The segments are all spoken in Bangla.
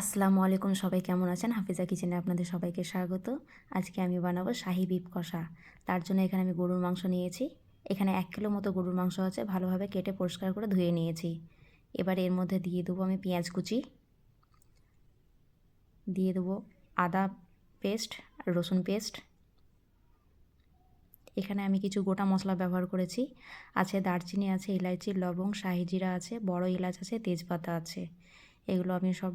আসসালামু আলাইকুম, সবাই কেমন আছেন? হাফিজা কিচেনে আপনাদের সবাইকে স্বাগত। আজকে আমি বানাবো শাহি বিপ কষা। তার জন্য এখানে আমি গরুর মাংস নিয়েছি। এখানে এক কিলো মতো গরুর মাংস আছে, ভালোভাবে কেটে পরিষ্কার করে ধুয়ে নিয়েছি। এবার এর মধ্যে দিয়ে দেবো আমি পেঁয়াজ কুচি। দিয়ে দেবো আদা পেস্ট, রসুন পেস্ট। এখানে আমি কিছু গোটা মশলা ব্যবহার করেছি। আছে দারচিনি, আছে ইলাইচি লবং শাহি জিরা আছে, বড় এলাচ আছে, তেজপাতা আছে। এগুলো আমি সব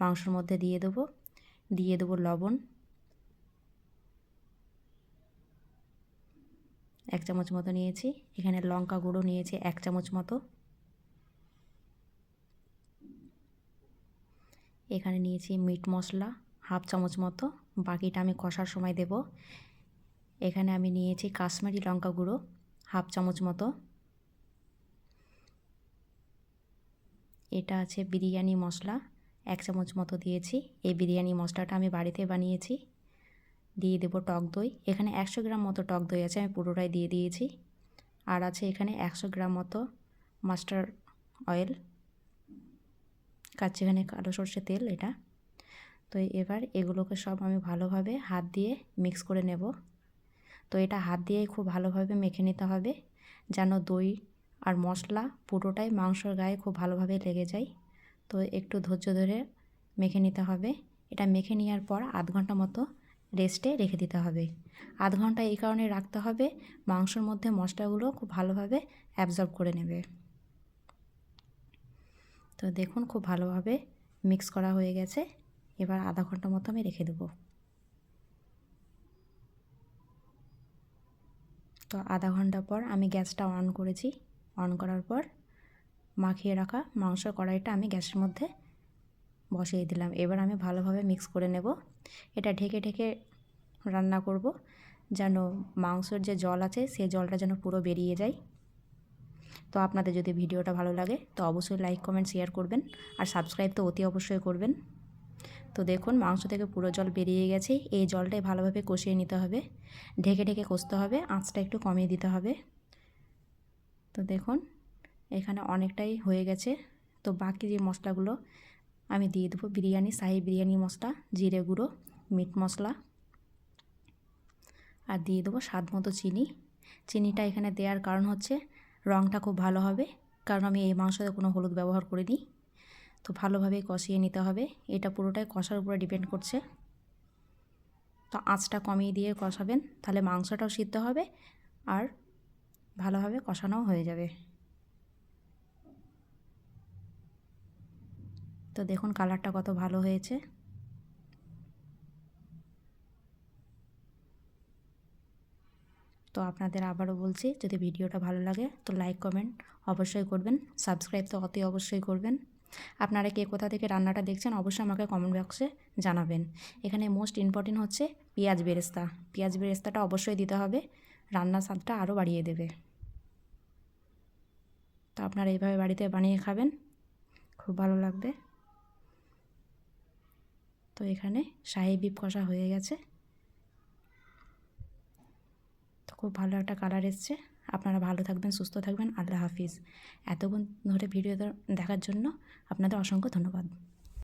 মাংসর মধ্যে দিয়ে দেবো। দিয়ে দেবো লবণ। এক চামচ মতো নিয়েছি। এখানে লঙ্কা গুঁড়ো নিয়েছি এক চামচ মতো। এখানে নিয়েছি মিট মশলা হাফ চামচ মতো। বাকিটা আমি কষার সময় দেব। এখানে আমি নিয়েছি কাশ্মীরি লঙ্কা গুঁড়ো হাফ চামচ মতো। এটা আছে বিরিয়ানি মশলা। এক চামচ মতো দিয়েছি। এই বিরিয়ানি মশলাটা আমি বাড়িতে বানিয়েছি। দিয়ে দেবো টক দই। এখানে একশো গ্রাম মতো টক দই আছে, আমি পুরোটাই দিয়ে দিয়েছি। আর আছে এখানে একশো গ্রাম মতো মাস্টার অয়েল। কাচ্চিখানে কালো সর্ষে তেল এটা। তো এবার এগুলোকে সব আমি ভালোভাবে হাত দিয়ে মিক্স করে নেব। তো এটা হাত দিয়ে খুব ভালোভাবে মেখে নিতে হবে। যেন দই আর মশলা পুরোটাই মাংসর গায়ে খুব ভালোভাবে লেগে যায়। তো একটু ধৈর্য ধরে মেখে নিতে হবে। এটা মেখে নেওয়ার পর আধ ঘণ্টা মতো রেস্টে রেখে দিতে হবে। আধ ঘণ্টা এই কারণে রাখতে হবে, মাংসর মধ্যে মশলাগুলো খুব ভালোভাবে অ্যাবজর্ব করে নেবে। তো দেখুন খুব ভালোভাবে মিক্স করা হয়ে গেছে। এবার আধা ঘণ্টা মতো আমি রেখে দেবো। তো আধা ঘণ্টা পর আমি গ্যাসটা অন করেছি। অন করার পর মাখিয়ে রাখা মাংস কড়াইটা আমি গ্যাসের মধ্যে বসিয়ে দিলাম। এবার আমি ভালোভাবে মিক্স করে নেব। এটা ঢেকে ঢেকে রান্না করব যেন মাংসর যে জল আছে সেই জলটা যেন পুরো বেরিয়ে যায়। তো আপনাদের যদি ভিডিওটা ভালো লাগে তো অবশ্যই লাইক কমেন্ট শেয়ার করবেন আর সাবস্ক্রাইব তো অতি অবশ্যই করবেন। তো দেখুন মাংস থেকে পুরো জল বেরিয়ে গেছে। এই জলটাই ভালোভাবে কষিয়ে নিতে হবে। ঢেকে ঢেকে কষতে হবে, আঁচটা একটু কমিয়ে দিতে হবে। তো দেখুন এখানে অনেকটাই হয়ে গেছে। তো বাকি যে মশলাগুলো, আমি দিয়ে দেবো বিরিয়ানি, শাহি বিরিয়ানি মশলা, জিরে গুঁড়ো, মিট মশলা। আর দিয়ে দেবো স্বাদ মতো চিনি। চিনিটা এখানে দেওয়ার কারণ হচ্ছে রঙটা খুব ভালো হবে, কারণ আমি এই মাংসতে কোনো হলুদ ব্যবহার করিনি। তো ভালোভাবে কষিয়ে নিতে হবে। এটা পুরোটাই কষার উপরে ডিপেন্ড করছে। তো আঁচটা কমিয়ে দিয়ে কষাবেন, তাহলে মাংসটাও সিদ্ধ হবে আর ভালোভাবে কষানোও হয়ে যাবে। তো দেখুন কালারটা কত ভালো হয়েছে। তো আপনাদের আবারও বলছি, যদি ভিডিওটা ভালো লাগে তো লাইক, কমেন্ট অবশ্যই করবেন, সাবস্ক্রাইব তো অতি অবশ্যই করবেন। আপনারা কে কোথা থেকে রান্নাটা দেখছেন অবশ্যই আমাকে কমেন্ট বক্সে জানাবেন। এখানে মোস্ট ইম্পর্টেন্ট হচ্ছে পেঁয়াজ বেরেস্তা। পেঁয়াজ বেরেস্তাটা অবশ্যই দিতে হবে, রান্নার স্বাদটা আরও বাড়িয়ে দেবে। তো আপনারা এইভাবে বাড়িতে বানিয়ে খাবেন, খুব ভালো লাগবে। তো এখানে শাহি বিপ কষা হয়ে গেছে। তো খুব ভালো একটা কালার এসছে। আপনারা ভালো থাকবেন, সুস্থ থাকবেন। আল্লাহ হাফিজ। এতক্ষণ ধরে ভিডিও দেখার জন্য আপনাদের অসংখ্য ধন্যবাদ।